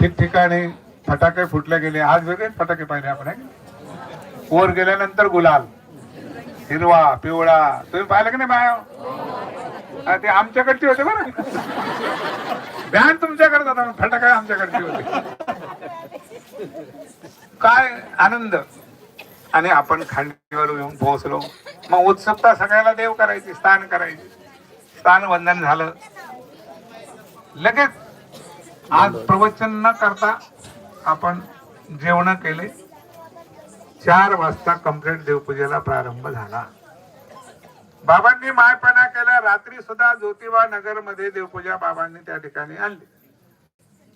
ठिकठिकाणी फटाके फुटले गेले. आज वेगळे फटाके पाहिले आपण वर गेल्यानंतर गुलाल हिरवा पिवळा. तुम्ही पाहिलं की नाही बाया ते आमच्याकडची होते बरं. बॅन तुमच्याकडे होता फटाके आमच्याकडची होते. काय आनंद. आणि आपण खांडीवर येऊन पोहोचलो. मग उत्सुकता सगळ्याला देव करायची स्थान करायची. स्थान वंदन झालं. लगेच आज प्रवचन न करता आपण जेवण केले. चार वाजता कंप्लीट देवपूजेला प्रारंभ झाला. बाबांनी मायपणा केला. रात्री सुद्धा ज्योतिबा नगरमध्ये देवपूजा बाबांनी त्या ठिकाणी आणली.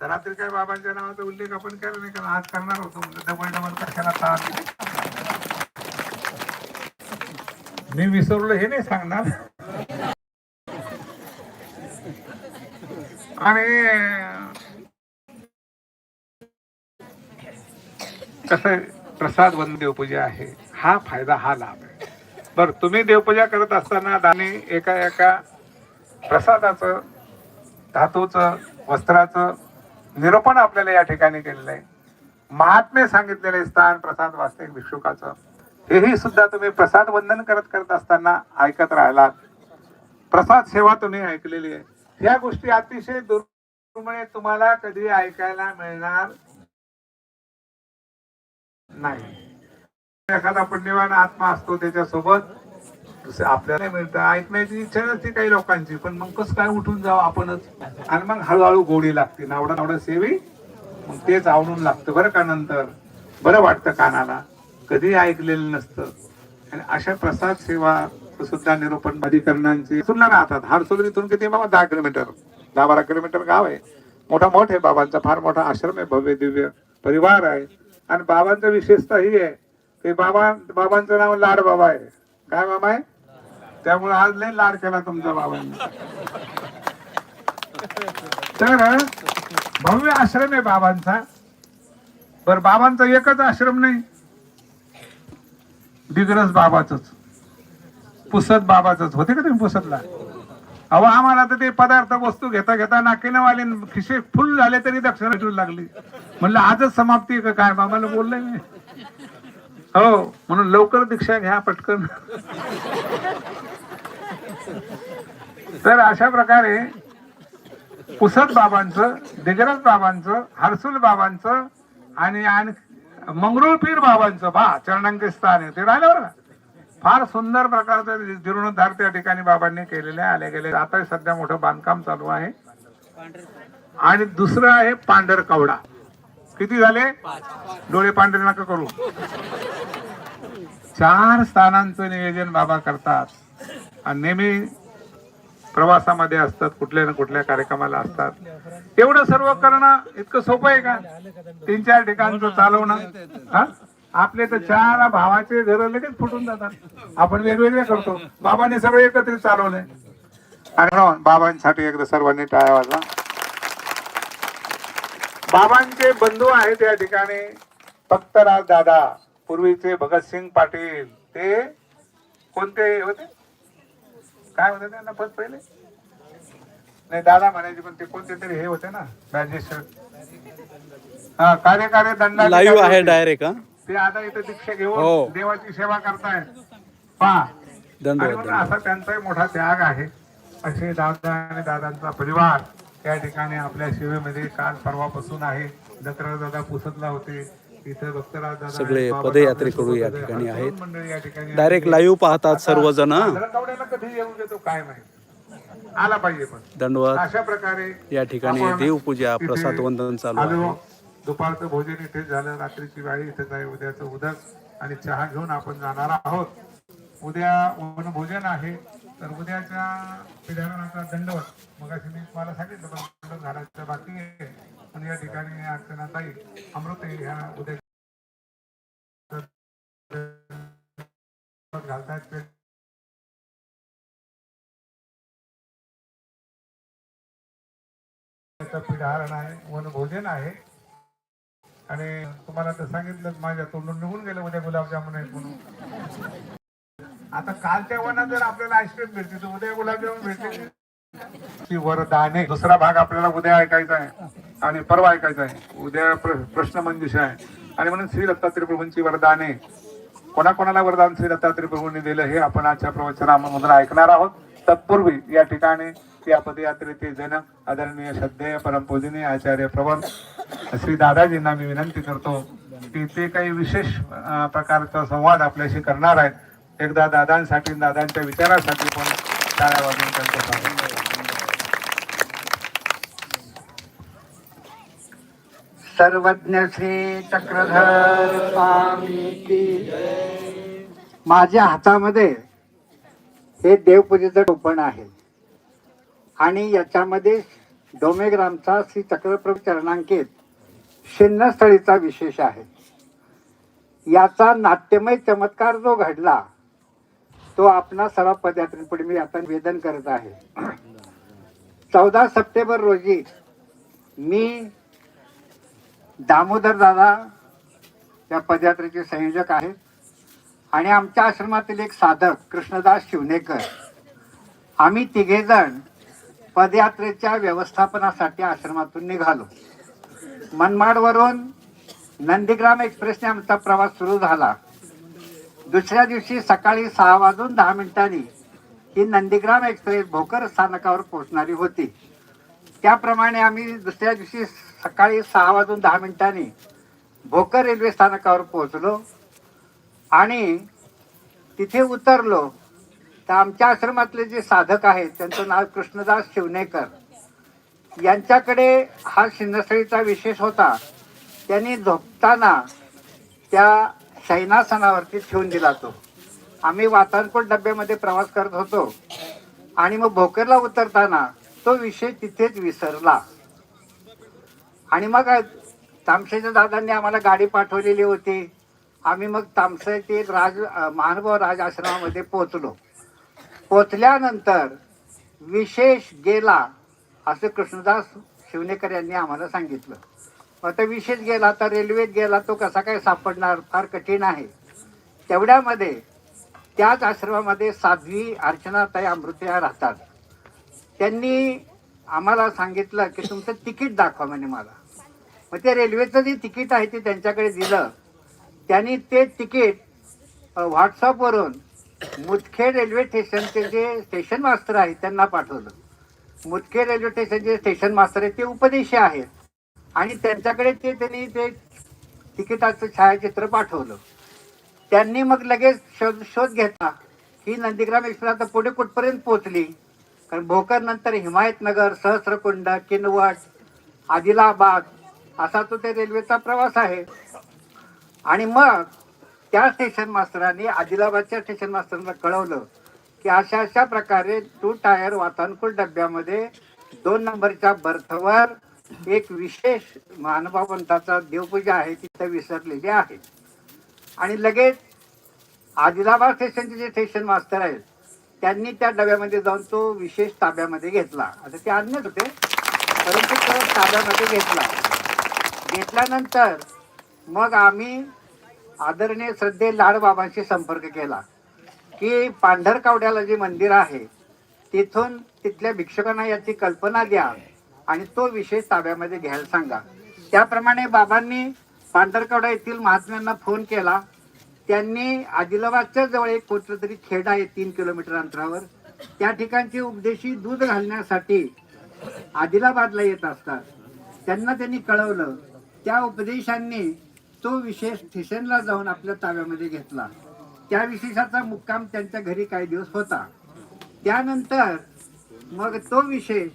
तर रात्री काय बाबांच्या नावाचा उल्लेख आपण केला नाही कारण आज करणार होतो. म्हणजे डबल डबल कशाला ताण मी विसरलो हे नाही सांगणार. आणि कसं प्रसाद वन देवपूजा आहे. हा फायदा हा लाभ आहे. बर तुम्ही देवपूजा करत असताना दाने एका एका प्रसादाचं धातूचं वस्त्राचं निरूपण आपल्याला या ठिकाणी केलेलं आहे. महात्मे सांगितलेले स्थान प्रसाद वास्तविक भिक्षुकाचं. हेही सुद्धा तुम्ही प्रसाद वंदन करत करत असताना ऐकत राहिलात. प्रसाद सेवा तुम्ही ऐकलेली आहे. ह्या गोष्टी अतिशय दुर्मिळ तुम्हाला कधी ऐकायला मिळणार नाही. एखादा पुण्यवान आत्मा असतो त्याच्यासोबत आपल्याला मिळतं. ऐकण्याची इच्छा नसते काही लोकांची पण मग कसं काय उठून जावं आपणच? आणि मग हळूहळू गोडी लागते. नावडा नावडा सेवी मग तेच आवडून लागतं बरं का नंतर. बरं वाटतं कानाला. कधी ऐकलेलं नसतं. आणि अशा प्रसाद सेवा सुद्धा निरूपण अधिकरणांची सुद्धा राहतात हारसोली इथून किती बाबा? दहा किलोमीटर. दहा बारा किलोमीटर गाव आहे. मोठा मठ आहे बाबांचा. फार मोठा आश्रम आहे. भव्य दिव्य परिवार आहे. आणि बाबांचं विशेषता ही आहे की बाबा बाबांचं नाव लाड बाबा आहे. काय बाबा आहे? त्यामुळे आज लय लाड केला तुमचा बाबांनी. तर भव्य आश्रम आहे बाबांचा. बर बाबांचा एकच आश्रम नाही. दिग्रस बाबाच पुसत बाबाच होते का तुम्ही पुसतला? अहो आम्हाला तर ते पदार्थ वस्तू घेता घेता नाकीनं वाले खिशे फुल झाले तरी दक्षिणा भेटू लागली. म्हणलं आजच समाप्ती का काय? बाबाला बोललंय मी. हो म्हणून लवकर दीक्षा घ्या पटकन. तर अशा प्रकारे पुसत बाबांचं दिगरज बाबांचं हर्सुल बाबांचं आणि आणि मंगरुळ बाबांचं बा चरणांकित स्थान आहे. ते राहिलं बरं फार सुंदर प्रकारचं जीर्णोद्धार त्या ठिकाणी बाबांनी केलेले आले गेले आता सध्या मोठं बांधकाम चालू आहे. आणि दुसरं आहे पांढर कवडा. किती झाले? डोळे पांढरे नका करू. चार स्थानांचं नियोजन बाबा करतात. आणि नेहमी प्रवासामध्ये असतात कुठल्या ना कुठल्या कार्यक्रमाला असतात. एवढं सर्व करणं इतकं सोपं आहे का? तीन चार ठिकाणचं चालवणं. हा? आपले तर चार भावाचे घर लगेच फुटून जातात. आपण वेगवेगळे करतो. बाबांनी सगळं एकत्रित चालवलंय आणि म्हणून बाबांसाठी एकदा सर्वांनी टाळ्या वाजवा. बाबांचे बंधू आहेत या ठिकाणी. फक्तराज दादा पूर्वीचे भगतसिंग पाटील. ते कोणते होते? काय होते त्यांना पद पहिले? नाही दादा म्हणायचे पण ते कोणते तरी हे होते ना मॅजिस्ट्रेट. हा कार्यकारी दंड लाईव्ह आहे डायरेक्ट हा? ते आता इथे दीक्षा हो. घेऊन देवाची सेवा करतायत. पहा. असा त्यांचाही मोठा त्याग आहे. असे दादा आणि दादांचा परिवार त्या ठिकाणी आपल्या शिवेमध्ये काल परवापासून आहे. दत्तराज दादा पुसतला होते. इथे भक्तराज दादा सगळे आहेत, बाबा पदयात्रेकरू या ठिकाणी आहेत, डायरेक्ट. लाईव्ह पाहतात सर्वजण. हा. कधी येऊ देतो काय माहिती? आला पाहिजे पण. दंडवत. अशा प्रकारे या ठिकाणी देवपूजा प्रसाद वंदन चालू. आहे. दुपारचं भोजन इथे झालं रात्रीची वाळी इथेच आहे उद्याचं उदक आणि चहा घेऊन आपण जाणार आहोत. उद्या वनभोजन आहे तर उद्याच्या पिढ्याला दंडवत. मग मी तुम्हाला सांगितलं पण घालायचं बाकी आहे. पण या ठिकाणी अर्चनाताई अमृत ह्या उद्या घालतात. पिढारण आहे वनभोजन आहे. आणि तुम्हाला तर सांगितलं माझ्या तोंडून निघून गेलं उद्या गुलाबजामुन आहेत म्हणून. आता कालच्या वनात जर आपल्याला आईस्क्रीम भेटते तर उद्या गुलाबजामुन भेटते वरदाने दुसरा भाग आपल्याला उद्या ऐकायचा आहे आणि परवा ऐकायचा आहे. उद्या प्र- प्रश्न मंजुषा आहे. आणि म्हणून श्री दत्तात्रय प्रभूंची वरदाने कोणाकोणाला वरदान श्री दत्तात्रय प्रभूंनी दिलं हे आपण आजच्या प्रवचनामधून ऐकणार आहोत. तत्पूर्वी या ठिकाणी या पदयात्रेचे जनक आदरणीय श्रद्धेय परमपूजनीय आचार्य प्रवन श्री दादाजींना मी विनंती करतो की ते काही विशेष प्रकारचा संवाद आपल्याशी करणार आहेत. एकदा दादांसाठी दादांच्या विचारासाठी पण टाळ्या वाजून त्यांचं स्वागत. सर्वज्ञ श्री चक्रधर स्वामी माझ्या हातामध्ये हे देवपूजेचं टोपण आहे. आणि याच्यामध्ये डोमेग्रामचा श्री चक्रप्रभू चरणांकित शिन्नस्थळीचा विशेष आहे. याचा नाट्यमय चमत्कार जो घडला तो आपणा सर्व पदयात्रेपुढे मी आता निवेदन करत आहे. चौदा सप्टेंबर रोजी मी दामोदर दादा या पदयात्रेचे संयोजक आहेत आणि आमच्या आश्रमातील एक साधक कृष्णदास शिवनेकर आम्ही तिघेजण पदयात्रेच्या व्यवस्थापनासाठी आश्रमातून निघालो. मनमाडवरून नंदीग्राम एक्सप्रेसने आमचा प्रवास सुरू झाला. दुसऱ्या दिवशी सकाळी सहा वाजून दहा मिनिटांनी ही नंदीग्राम एक्सप्रेस भोकर स्थानकावर पोहोचणारी होती. त्याप्रमाणे आम्ही दुसऱ्या दिवशी सकाळी सहा वाजून दहा मिनिटांनी भोकर रेल्वे स्थानकावर पोहोचलो आणि तिथे उतरलो. तर आमच्या आश्रमातले जे साधक आहेत त्यांचं नाव कृष्णदास शिवनेकर. यांच्याकडे हा शिन्नसळीचा विशेष होता. त्यांनी झोपताना त्या शयनासनावरती ठेवून दिला तो. आम्ही वातानकोट डब्यामध्ये प्रवास करत होतो. आणि मग भोकरला उतरताना तो विषय तिथेच विसरला. आणि मग तामशेच्या दादांनी आम्हाला गाडी पाठवलेली होती. आम्ही मग तामसे ते राज महानुभाव राज आश्रमामध्ये पोहोचलो. पोचल्यानंतर विशेष गेला असं कृष्णदास शिवनेकर यांनी आम्हाला सांगितलं. आता विशेष गेला तर रेल्वेत गेला तो कसा काय सापडणार? फार कठीण आहे. तेवढ्यामध्ये त्याच आश्रमामध्ये साध्वी अर्चनाताई अमृतया राहतात. त्यांनी आम्हाला सांगितलं की तुमचं तिकीट दाखवा म्हणे मला. मग ते रेल्वेचं जे तिकीट आहे ते त्यांच्याकडे दिलं. त्यांनी ते तिकीट व्हॉट्सअपवरून मुदखेड रेल्वे स्टेशनचे जे स्टेशन मास्तर आहेत त्यांना पाठवलं. मुदखेड रेल्वे स्टेशनचे स्टेशन मास्तर आहेत ते उपदेशी आहेत. आणि त्यांच्याकडे ते त्यांनी ते तिकिटाचं छायाचित्र पाठवलं. त्यांनी मग लगेच शोध शोध घेतला ही नंदीग्राम एक्सप्रेस आता पुढे कुठपर्यंत पोहोचली? कारण भोकर नंतर हिमायतनगर सहस्रकुंड किनवट आदिलाबाद असा तो ते रेल्वेचा प्रवास आहे. आणि मग त्या स्टेशन मास्तरांनी आदिलाबादच्या स्टेशन मास्तरांना कळवलं की अशा अशा प्रकारे टू टायर वातानुकूल डब्यामध्ये दोन नंबरच्या बर्थवर एक विशेष महानुभावंताचा देवपूजा आहे तिथं विसरलेली आहे. आणि लगेच आदिलाबाद स्टेशनचे जे स्टेशन मास्तर आहेत त्यांनी त्या डब्यामध्ये जाऊन तो विशेष ताब्यामध्ये घेतला. आता ते आणत होते परंतु तो ताब्यामध्ये घेतला. घेतल्यानंतर मग आम्ही आदरणीय श्रद्धे लाडबाबांशी संपर्क केला की पांढरकावड्याला जे मंदिर आहे तिथून तिथल्या भिक्षकांना याची कल्पना द्या आणि तो विषय ताब्यामध्ये घ्यायला सांगा. त्याप्रमाणे बाबांनी पांढरकवडा येथील महात्म्यांना फोन केला. त्यांनी आदिलाबादच्या जवळ एक कुठलं तरी खेड आहे तीन किलोमीटर अंतरावर. त्या ठिकाणची उपदेशी दूध घालण्यासाठी आदिलाबादला येत असतात. त्यांना त्यांनी कळवलं. त्या उपदेशांनी तो विशेष ठिसेनला जाऊन आपल्या ताब्यामध्ये घेतला. त्या विशेषाचा मुक्काम त्यांच्या घरी काही दिवस होता. त्यानंतर मग तो विशेष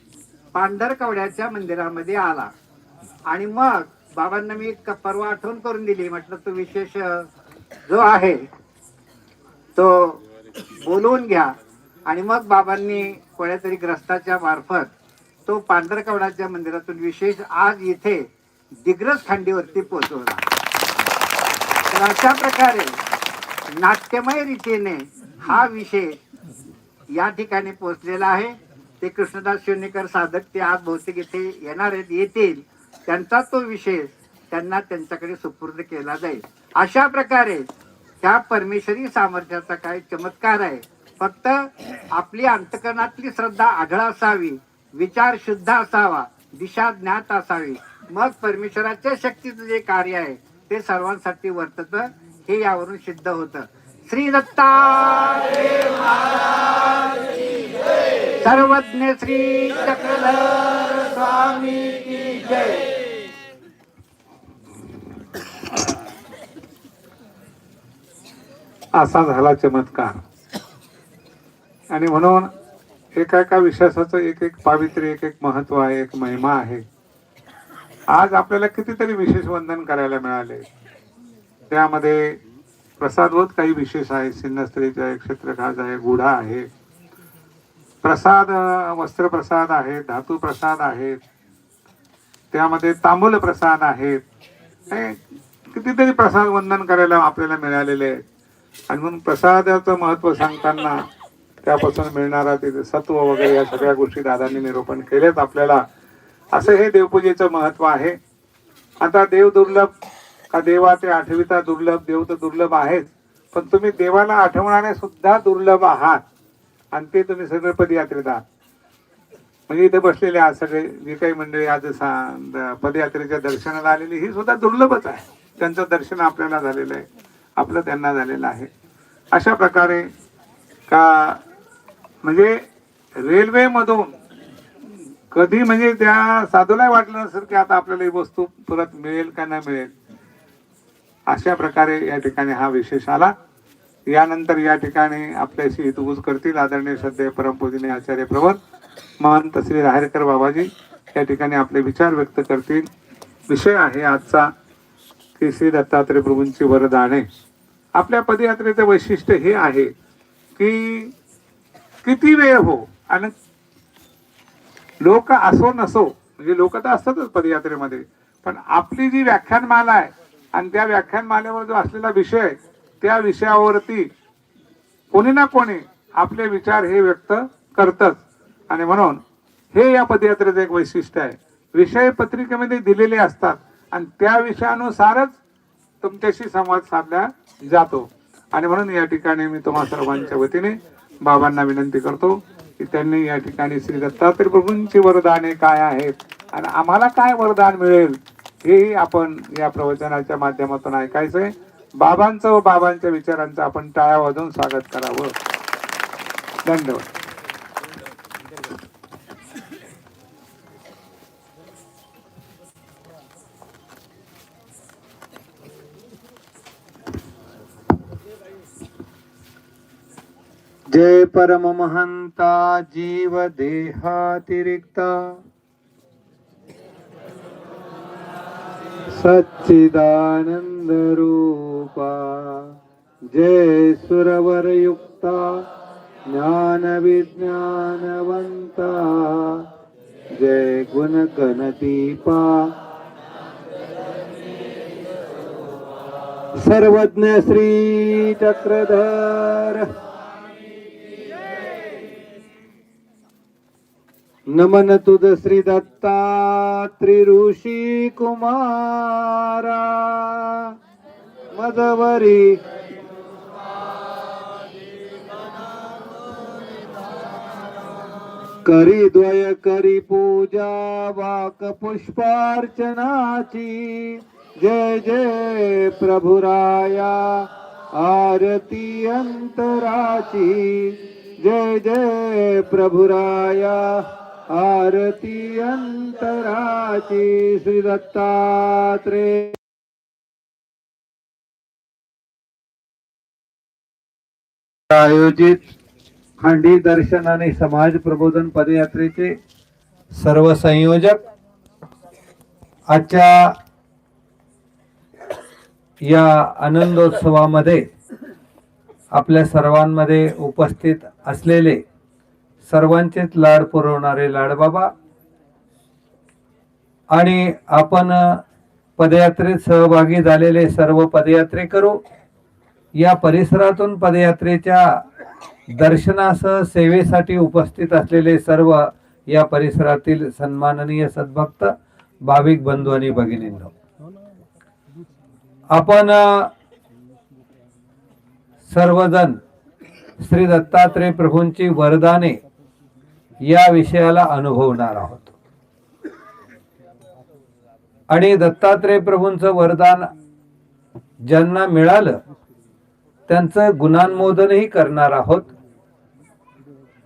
पांढरकवड्याच्या मंदिरामध्ये आला. आणि मग बाबांना मी परवा आठवण करून दिली. म्हटलं तो विशेष जो आहे तो बोलवून घ्या. आणि मग बाबांनी कोणत्या तरी ग्रस्ताच्या मार्फत तो पांढरकवडाच्या मंदिरातून विशेष आज इथे दिग्रस खांडीवरती पोहोचवला. तर अशा प्रकारे नाट्यमय रीतीने हा विषय या ठिकाणी पोहोचलेला आहे. ते कृष्णदास शिवनेकर साधक ते आज बहुतेक इथे येणार आहेत येतील. त्यांचा तो विशेष त्यांना त्यांच्याकडे सुपूर्द केला जाईल. अशा प्रकारे त्या परमेश्वरी सामर्थ्याचा काय चमत्कार आहे. फक्त आपली अंतकरणातली श्रद्धा आढळ असावी विचार शुद्ध असावा दिशा ज्ञात असावी. मग परमेश्वराच्या शक्तीचं जे कार्य आहे ते सर्वांसाठी वर्तत हे यावरून सिद्ध होत. श्री दत्ता सर्वज्ञ श्री चक्रधर स्वामी की जय. असा झाला चमत्कार. आणि म्हणून एका एका विश्वासाचं एक एक पावित्र्य एक एक महत्त्व आहे एक महिमा आहे. आज आपल्याला कितीतरी विशेष वंदन करायला मिळाले. त्यामध्ये प्रसादवत काही विशेष आहे. सिंहस्त्रीचा आहे क्षेत्रखाज आहे गुढा आहे. प्रसाद वस्त्रप्रसाद आहे धातू प्रसाद आहेत त्यामध्ये तांबूल प्रसाद आहेत कितीतरी प्रसाद वंदन करायला आपल्याला मिळालेले आहे आणि म्हणून प्रसादाचं महत्त्व सांगताना त्यापासून मिळणारा तिथे सत्व वगैरे या सगळ्या गोष्टी दादांनी निरूपण केलेत आपल्याला. असं हे देवपूजेचं महत्त्व आहे. आता देव दुर्लभ का देवा ते आठविता दुर्लभ देव तर दुर्लभ आहेच पण तुम्ही देवाला आठवणाने सुद्धा दुर्लभ आहात. आणि ते तुम्ही सगळे पदयात्रेत आहात म्हणजे इथे बसलेले आज सगळे जे काही मंडळी आज सा- द- पदयात्रेच्या दर्शनाला आलेली ही सुद्धा दुर्लभच आहे. त्यांचं दर्शन आपल्याला झालेलं आहे. आपलं त्यांना झालेलं आहे. अशा प्रकारे का म्हणजे रेल्वेमधून कधी म्हणजे त्या साधूला वाटलं नसेल की आता आपल्याला ही वस्तू परत मिळेल का नाही मिळेल. अशा प्रकारे या ठिकाणी हा विशेष आला. यानंतर या ठिकाणी आपल्याशी हितगुज करतील आदरणीय श्रद्धे परमपूजनीय आचार्य प्रवर महंत श्री राहेरकर बाबाजी. या ठिकाणी आपले विचार व्यक्त करतील. विषय आहे आजचा की श्री दत्तात्रय प्रभूंची वरदाने. आपल्या पदयात्रेचं वैशिष्ट्य हे आहे की किती वेळ हो आणि लोक असो नसो म्हणजे लोक तर असतातच पदयात्रेमध्ये पण आपली जी व्याख्यानमाला आहे आणि त्या व्याख्यानमालेवर जो असलेला विषय त्या विषयावरती कोणी ना कोणी आपले विचार हे व्यक्त करतच. आणि म्हणून हे या पदयात्रेचं एक वैशिष्ट्य आहे. विषय पत्रिकेमध्ये दिलेले असतात आणि त्या विषयानुसारच तुमच्याशी संवाद साधला जातो. आणि म्हणून या ठिकाणी मी तुम्हा सर्वांच्या वतीने बाबांना विनंती करतो. की त्यांनी या ठिकाणी श्री दत्तात्रय प्रभूंची वरदाने काय आहेत आणि आम्हाला काय वरदान मिळेल हेही आपण या प्रवचनाच्या माध्यमातून ऐकायचंय. बाबांचं व बाबांच्या विचारांचं आपण टाळ्या वाजवून स्वागत करावं. धन्यवाद. जय परम महंता जीव देहातिरिक्त। सच्चिदानंद रूपा जय सुरवर युक्ता ज्ञान विज्ञानवंता जय गुण सर्वज्ञ श्री नमन तुद श्री दत्ता त्रिऋषी कुमारा मदवरी। करी द्वय करी पूजा वाक पुष्पार्चनाची जय जय प्रभुराया आरती अंतराची। जय जय प्रभुराया। आरती अंतराची श्री दत्तात्रे आयोजित खांडी दर्शन आणि समाज प्रबोधन पदयात्रेचे सर्व संयोजक आजच्या या आनंदोत्सवामध्ये आपल्या सर्वांमध्ये उपस्थित असलेले सर्वांचेच लाड पुरवणारे लाडबाबा. आणि आपण पदयात्रेत सहभागी झालेले सर्व पदयात्रेकरू या परिसरातून पदयात्रेच्या दर्शनासह सेवेसाठी उपस्थित असलेले सर्व या परिसरातील सन्माननीय सद्भक्त भाविक बंधू आणि भगिनींनो. आपण सर्वजण श्री दत्तात्रय प्रभूंची वरदाने या विषयाला अनुभवणार आहोत. आणि दत्तात्रय प्रभूंचं वरदान ज्यांना मिळालं त्यांचं गुणांमोदनही करणार आहोत.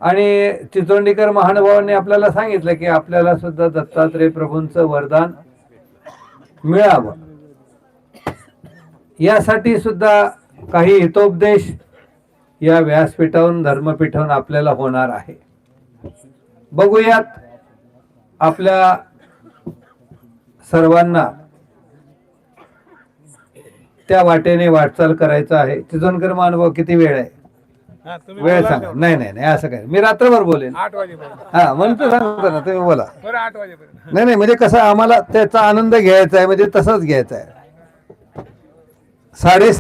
आणि चिचोंडीकर महानुभावांनी आपल्याला सांगितलं की आपल्याला सुद्धा दत्तात्रय प्रभूंचं वरदान मिळावं. यासाठी सुद्धा काही हितोपदेश या व्यासपीठावरून धर्मपीठावरून आपल्याला होणार आहे. बघूयात आपल्या सर्वांना त्या वाटेने वाटचाल करायचं आहे. चिचोणकर महानुभाव किती वेळ आहे? वेळ सांगा. नाही नाही नाही असं काय मी रात्रभर बोलेन. हा म्हणून तर सांगतो ना तुम्ही बोला. नाही नाही म्हणजे कसं आम्हाला त्याचा आनंद घ्यायचा आहे म्हणजे तसाच घ्यायचा आहे. साडे